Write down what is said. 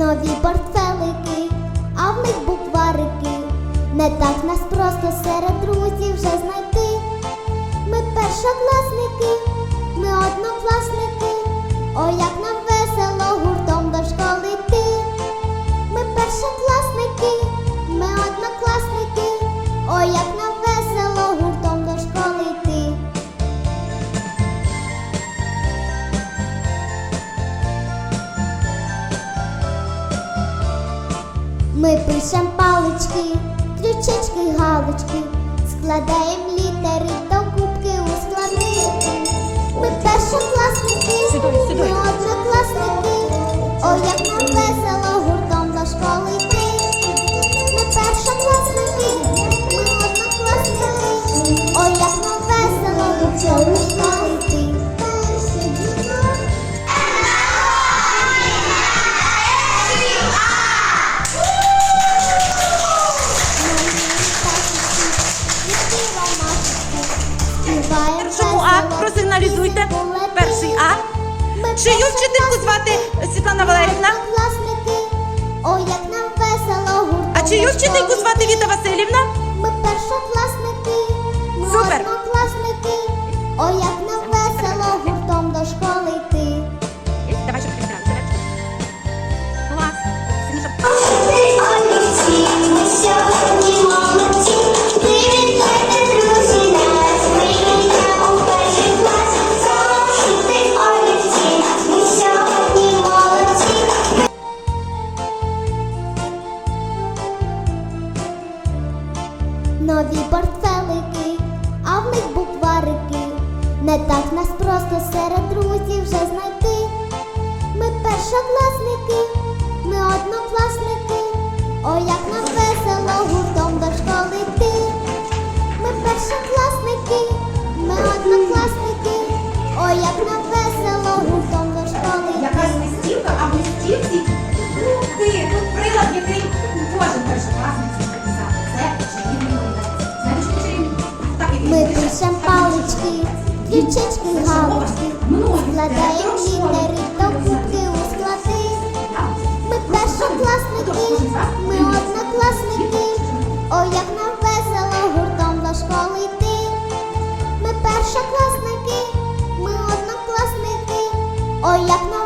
нові портфелики, а в них букварики. Не так нас просто серед друзів вже знайти. Ми першокласники, Ми пишем палички, ключички, галочки, складаємо літери до кубки у склади. Ми першокласники, ми однокласники. Ой, як нам весело гуртом до школи йти. Ми першокласники, ми однокласники. Ой, як нам весело гуртом Першому А просигналізуйте. Перший А. Чию вчительку звати Світлана Валерівна? Ой, як нам весело. А чию вчительку звати Віта Васильівна? Ми першокласники, Нові портфелики, а в них букварики. Не так нас просто серед друзів Дивися палички, ключички, галочки, складаємо літери та кубки у склади. Ми першокласники, ми однокласники, ой, як нам весело гуртом до школи йти. Ми першокласники, ми однокласники, ой, як нам